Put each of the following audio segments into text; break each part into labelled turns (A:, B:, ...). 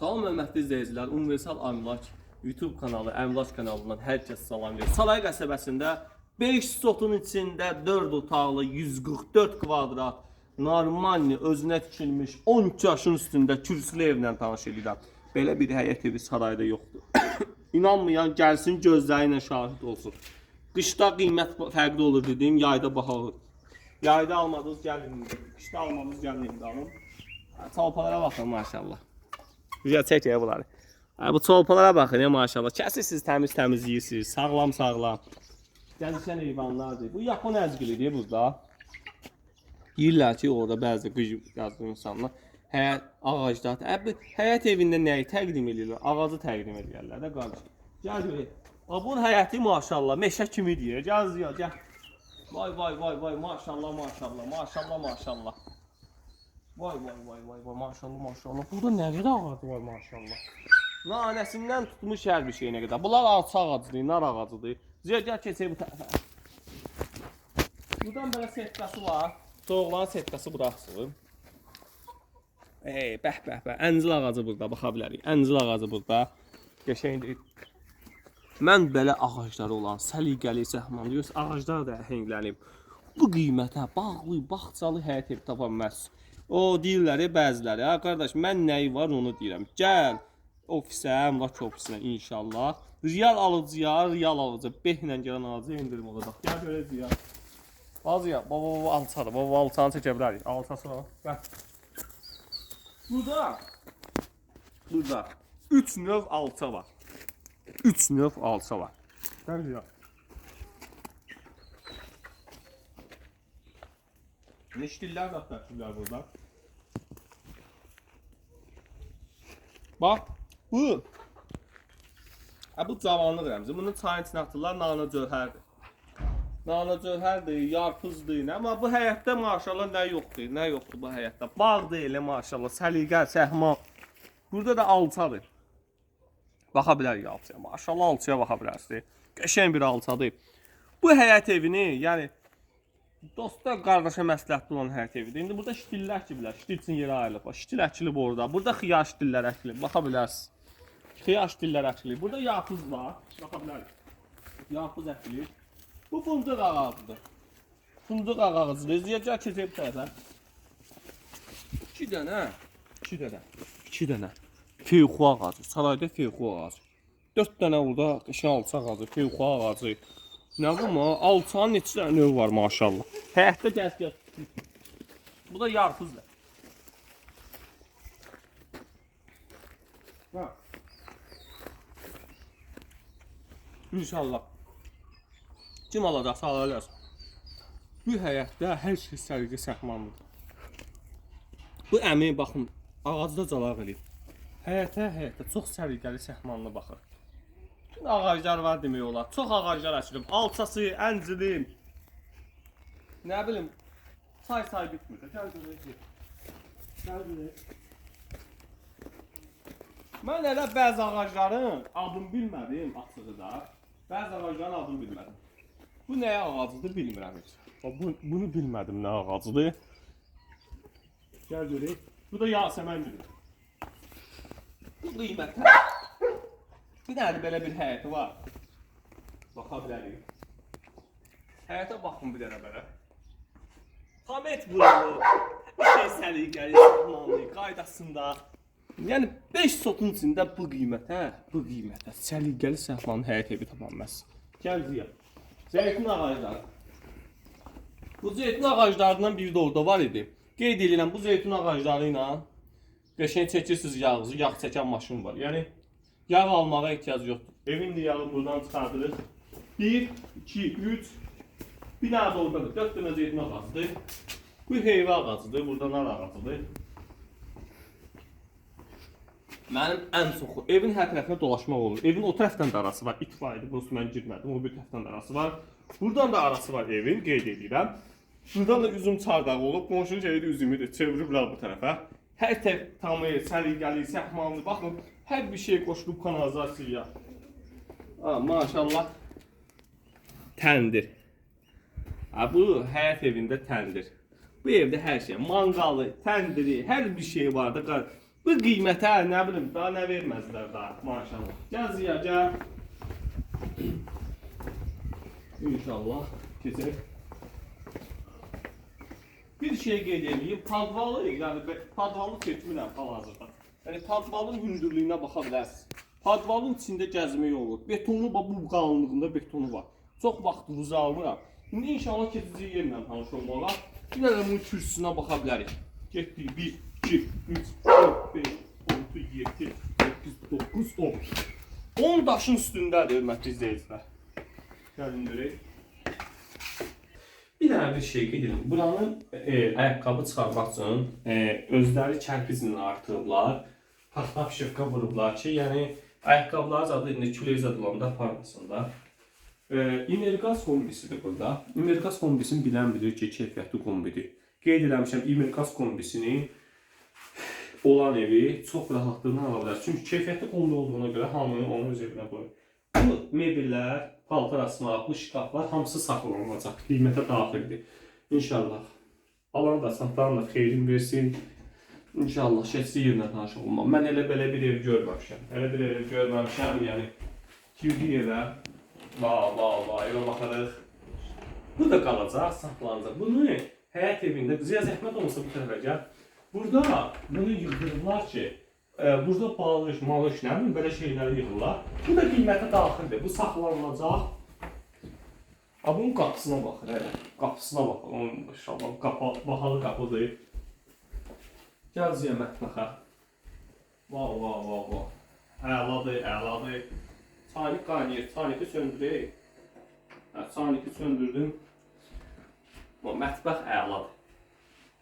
A: Salam hörmətli izləyicilər, Universal Əmlak YouTube kanalı, Əmlak kanalından hər kəs salam verir. Saray qəsəbəsində 5 sotun içində 4 otaqlı 144 kvadrat Normanli özünə tikilmiş 12 yaşın üstündə kürsülü evlə tanış edirəm. Belə bir həyət evi sarayda yoxdur. İnanmayan gəlsin gözləri şahid olsun. Qışda qiymət fərqli olur dedim, yayda baha olur. Yayda almadınız gəlin, qışda almadınız gəlin canım. Çalpalara baxın maşallah. Güzel çək ya bunları. Ha, bu çolpalara baxın ya maşallah. Kəsirsiniz, təmiz təmiz yeyirsiniz. Sağlam sağlam. Gəzişən heyvanlardır. Bu Yapon əzgilidir burada. Deyirlər ki, orada bəzi qıj yazdı insanlar. Həyat ağaclar. Hə, bu həyat evində nəyi təqdim edirlər? Ağacı təqdim edirlər də qardaş. Gəl görək. Bunun həyəti maşallah meşə kimi deyir. Gəl ziya, gəl. Vay vay vay vay maşallah maşallah maşallah maşallah. Vay vay vay vay vay maşallah maşallah. Burada nə qədər ağac var maşallah. Nanəsindən tutmuş hər bir şeyinə qədər. Bunlar alça ağacıdır, nar ağacıdır. Ziya gəl keçək bu tərəfə. Buradan belə setkası var. Soğulan setkası buraxsın. Ey, bəh bəh bəh. Əncil ağacı burada baxa bilərik. Əncil ağacı burada. Qəşəngdir. Mən belə ağacları olan səliqəli səhman yox, ağaclar da əhənglənib. Bu qiymətə bağlı, bağçalı həyat ev tapa bilməz. O deyirlər bəziləri, ha qardaş, mən nəyi var onu deyirəm. Gəl ofisə, əmlak ofisinə inşallah. Real alıcıya, real alıcı, behlə gələn alıcı endirim olacaq. Gəl görəcəyik ya. Bazıya, baba baba alçadır. Baba alçanı çəkə bilərik. Alçası var. Gəl. Burada Burada 3 növ alça var. 3 növ alça var. Gəl ya. Neşkillər də tərkiblər burada. Bax, bu. Ha bu cavanlıq rəmzi. Bunu çayın içinə atırlar, nana cövhərdir. Nana cövhərdir, yarpızdır. Amma bu həyətdə maşallah nə yoxdur, nə yoxdur bu həyətdə. Bağdır elə maşallah, səliqə, səhma. Burada da alçadır. Baxa bilərik alçaya. Maşallah alçaya baxa bilərsiniz. Qəşəng bir alçadır. Bu həyət evini, yəni Dosta qardaşa məsləhətli olan həyat evidir. İndi burada ştillər əkiblər. Ştil üçün yerə ayrılıb. Ştil əkilib orada. Burada xiyar ştillər əkilib. Baxa bilərsiniz. Xiyar ştillər əkilib. Burada yapız var. Baxa bilərik. Yapız əkilib. Bu fındıq ağacıdır. Fındıq ağacıdır. Ziyəcə keçib tərəfə. 2 dənə, 2 dənə, 2 dənə. Feyxu ağacı. Sarayda feyxu ağacı. 4 dənə orada qəşəng alça ağacı, feyxu ağacı. Nə bu ma? Alçanın neçə dənə növ var maşallah. Həyətdə gəz gəz. Bu da yarpızdır. Ha. İnşallah. Kim alacaqsa alacaq. Bu həyətdə hər şey səliqə səhmanlıdır. Bu əmi baxın, ağacda calaq eləyib. Həyətə, həyətə çox səliqəli səhmanlı baxır. Ağaclar var demək olar. Çox ağaclar əkilib. Alçası, əncili. Nə bilim, say say bitmir. Gəl görək. Gəl görək. Mən elə bəzi ağacların adını bilmədim açığı da. Bəzi ağacların adını bilmədim. Bu nə ağacıdır bilmirəm heç. Bu, bunu bilmədim nə ağacıdır. Gəl görək. Bu da yasəmən gülü. Bu qiymətə. Bir dənə də belə bir həyəti var. Baxa bilərik. Həyətə baxın bir dənə belə. Hamet vurulur. Bir şey səliqəli, səhmanlı, qaydasında. Yəni 5 sotun içində bu qiymətə, bu qiymətə səliqəli səhmanlı həyət evi tapa bilməz. Gəl ziya. Zeytun ağacları. Bu zeytun ağaclarından biri də orada var idi. Qeyd edirəm bu zeytun ağacları ilə qəşəng çəkirsiniz yağınızı, yağ çəkən maşın var. Yəni yağ almağa ehtiyac yoxdur. Evin də yağı buradan çıxardırıq. 1, 2, 3 Bir dənə də oradadır. 4 dənə zeytun ağacıdır. Bu heyva ağacıdır, burada nar ağacıdır. Mənim ən çoxu evin hər tərəfinə dolaşmaq olur. Evin o tərəfdən də arası var. İt var idi, bunu mən girmədim. O bir tərəfdən də arası var. Buradan da arası var evin, qeyd edirəm. Buradan da üzüm çardağı olub, qonşunun şeyi də üzümüdür. Çeviriblər bu tərəfə. Hər tərəf tamı səliqəli, səhmanlı. Baxın, hər bir şey qoşulub kanalizasiyaya. Ha, maşallah. Təndir. Ha, bu həyat evində təndir. Bu evdə hər şey, manqalı, təndiri, hər bir şey var da. qar- Bu qiymətə nə bilim, daha nə verməzlər daha, maşallah. Gəl Ziya, gəl. İnşallah keçək. Bir şey qeyd edeyim, padvalı, yəni be- padvalı seçmirəm hal-hazırda. Yəni padvalın hündürlüyünə baxa bilərsiniz. Padvalın içində gəzmək olur. Betonu bax bu qalınlığında betonu var. Çox vaxtınızı almıram. İndi inşallah keçici yerlə tanış olmağa. Bir dənə bunun kürsüsünə baxa bilərik. Getdik 1, 2, 3, 4, 5, 6, 7, 8, 9, 10. 10 daşın üstündədir hörmətli izləyicilər. Gəlin görək. Bir dənə bir şey qeyd edim. Buranın e, ayaqqabı çıxarmaq üçün e, özləri kərpiclə artırıblar. Taxta fişirka vurublar ki, yəni ayaqqabılar zadı indi külək zadılanda aparmasınlar. E, İmergaz kombisidir burada. İmergaz kombisini bilən bilir ki, keyfiyyətli kombidir. Qeyd eləmişəm İmergaz kombisini olan evi çox rahatlıqla ala bilər. Çünki keyfiyyətli kombi olduğuna görə hamını onun öz evinə qoyur. Bu mebellər, paltar asmaq, bu şkaflar hamısı saxlanılacaq. Qiymətə daxildir. İnşallah. Alan da satan da xeyrin versin. İnşallah şəxsi yerlə tanış olmam. Mən elə belə bir ev görməmişəm. Elə bir ev görməmişəm, yəni girdi evə. Va, va, va, evə baxarıq. Bu da qalacaq, saxlanacaq. Bunu həyat evində qızıya zəhmət olmasa bu tərəfə gəl. Burada bunu yığdırırlar ki, e, burada balış, malış, nə bilim belə şeyləri yığırlar. Bu da qiymətə daxildir. Bu saxlanılacaq. A bunun qapısına baxır, hələ. Qapısına bax. Onun inşallah qapa, bahalı qapıdır. Gəl ziya mətbəxə. Va, va, va, va. Əladır, əladır. Çaynik qaynayır, çayniki söndürək. Hə, çayniki söndürdüm. Bu mətbəx əladır.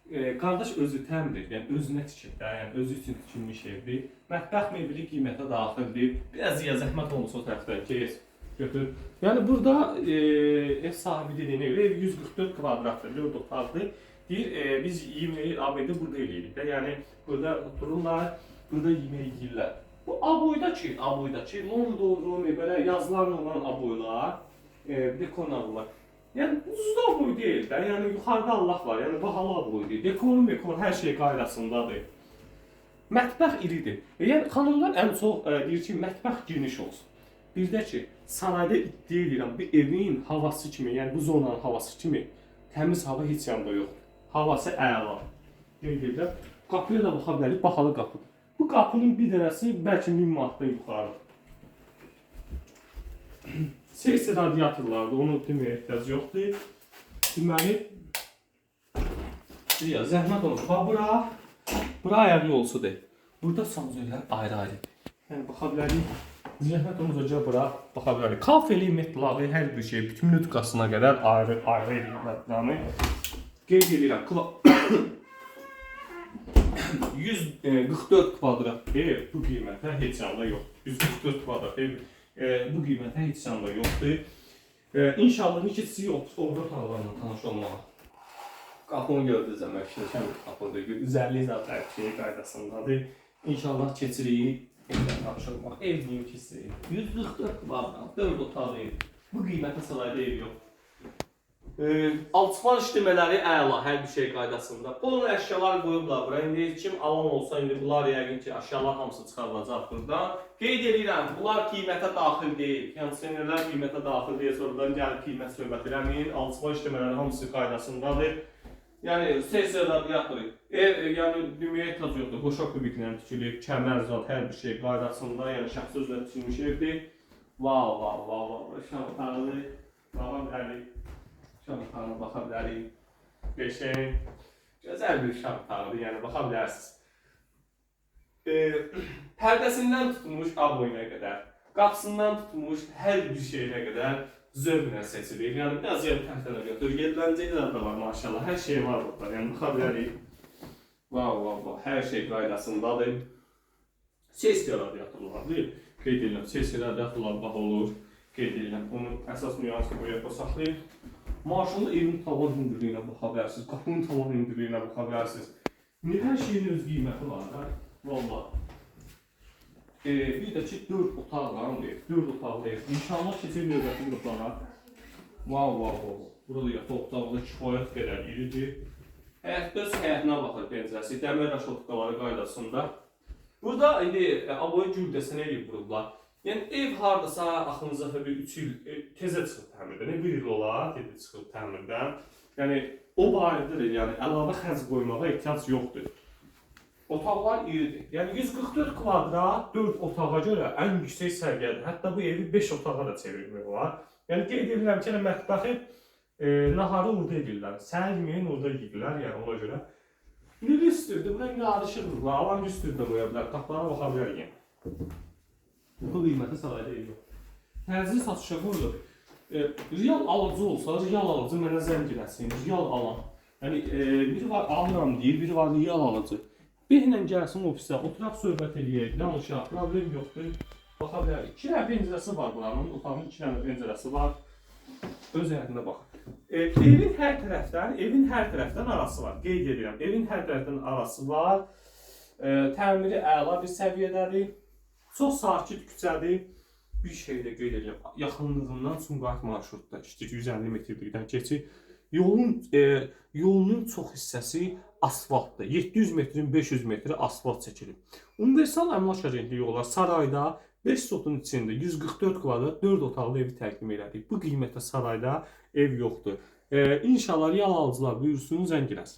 A: E, qardaş özü təmir edir, yəni özünə tikir də, yəni özü üçün tikilmiş evdir. Mətbəx mebeli qiymətə daxildir. Biraz ya zəhmət olmasa o tərəfdən keç, götür. Yəni burada e, ev sahibi dediyinə görə ev 144 kvadratdır, 4 otaqdır. Deyir, e, biz yeməyi ABD burada də. Yəni burada otururlar, burada yemək yeyirlər. Bu aboydakı, aboydakı London, Rome belə yazılarla olan aboylar, e, dekorlar. Yəni ucuz da aboy deyil də. Yəni yuxarıda Allah var. Yəni bahalı aboydur. Dekoru, mekor hər şey qaydasındadır. Mətbəx iridir. E, Yəni xanımlar ən çox e, deyir ki, mətbəx geniş olsun. Bir də ki, sarayda iddia edirəm, bir evin havası kimi, yəni bu zonanın havası kimi təmiz hava heç yanda yoxdur. Havası əla. Qeyd edirəm. Qapıya da baxa bilərik, bahalı qapıdır. Bu qapının bir dənəsi bəlkə 1000 manatdan yuxarıdır. Sesi radiatorlardır, onu deməyə ehtiyac yoxdur. Deməli, ya zəhmət olur. Bax bura, bura ayaq yolsudur. Burada sanzörlər ayrı-ayrı. Yəni baxa bilərik. Zəhmət olunca bura baxa bilərik. Kafeli, metlağı, hər bir şey, bütün nütkasına qədər ayrı ayrı edirlər. Yəni qeyd edirəm. Kla 144 kvadrat ev bu qiymətə heç yanda yoxdur. 144 kvadrat ev e, bu qiymətə heç yanda yoxdur. E, inşallah bir keçici orada tağlarla tanış olmağa. Qapını gördünüz əmək bir qapıdır. Üzərliyi zaten şey qaydasındadır. İnşallah keçirik. Evlə tanış olmaq. Ev deyim ki sizə. 144 kvadrat, 4 otaqlı ev. Bu qiymətə sarayda ev yoxdur. Alçıpan işləmələri əla, hər bir şey qaydasında. Onun əşyalar qoyublar bura. İndi kim alan olsa, indi bunlar yəqin ki, əşyalar hamısı çıxarılacaq buradan. Qeyd edirəm, bunlar qiymətə daxil deyil. Kondisionerlər qiymətə daxil deyil. Sonradan gəlib qiymət söhbət eləməyin. Alçıpan işləmələri hamısı qaydasındadır. Yəni sessiya radiatoru. Ev, yəni deməyə ehtiyac yoxdur. Qoşa kubiklə tikilib, kəmər zad, hər bir şey qaydasında, yəni şəxsi özünə tikilmiş evdir. Vav, vav, vav, vav. Şam otağıdır. Baxa bilərik. Şam otağına baxa bilərik. Beşən. Gözəl bir şam otağıdır, yəni baxa bilərsiniz. E, pərdəsindən tutmuş aboyuna qədər, qapısından tutmuş hər bir şeyinə qədər zövqlə seçilir. Yəni biraz yer tərtənə götür. Yedləncəklər də var maşallah. Hər şey var burada. Yəni baxa bilərik. Vav, vav, vav. Hər şey qaydasındadır. Sesiya radiatorlardır. Qeyd edirəm, sesiya radiatorlar baha olur. Qeyd edirəm. Onun əsas nüansını bu yerdə saxlayır. Maşında evin tavan hündürlüyünə baxa bilərsiniz. Qapının tavan hündürlüyünə baxa bilərsiniz. İndi hər şeyin öz qiyməti var da. Vallahi. Ee, bir də ki 4 otaq var mı? 4 otaqlı ev. İnşallah keçir növbəti qruplara. Vav, vav, vav. Burada yataq otaqlı kifayət qədər iridir. Həyət öz həyətinə baxır pəncərəsi. Dəmir rəşotkaları qaydasında. Burada indi e, aboy güldəsinə eləyib vurublar. Yəni ev hardasa axırınıza bir 3 il e, tezə çıxıb təmirdən, 1 il olar, dedi çıxıb təmirdən. Yəni o barədə də yəni əlavə xərc qoymağa ehtiyac yoxdur. Otaqlar iridir. Yəni 144 kvadrat 4 otağa görə ən yüksək səviyyədə. Hətta bu evi 5 otağa da çevirmək olar. Yəni qeyd edirəm ki, yəni mətbəxi e, naharı orada edirlər. Səhər yeməyin orada yedirlər, yəni ona görə. Biri üstürdür, buna qarışırlar. Alan üstündə qoya bilər, qapılara baxa bilər yəni. Bu qiyməti sarayda ev yox. Tərzi satışa qoyulur. E, real alıcı olsa, real alıcı mənə zəng eləsin, real alan. Yəni e, biri var alıram deyir, biri var real alıcı. Benlə gəlsin ofisə, oturaq söhbət eləyək, danışaq, problem yoxdur. Baxa bilərik. İki dənə pəncərəsi var buranın, otağın iki dənə pəncərəsi var. Öz yerində bax. E, evin hər tərəfdən, evin hər tərəfdən arası var. Qeyd edirəm, evin hər tərəfdən arası var. E, təmiri əla bir səviyyədədir. Çox sakit küçədir. Bir şey də qeyd edirəm. Yaxınlığından Sumqayıt marşrutda işləyir 150 metrlikdən keçir. Yolun e, yolunun çox hissəsi asfaltdır. 700 metrin 500 metri asfalt çəkilib. Universal əmlak agentliyi olaraq sarayda 5 sotun içində 144 kvadrat 4 otaqlı evi təqdim elədik. Bu qiymətə sarayda ev yoxdur. E, inşallah real alıcılar buyursun zəng eləsin.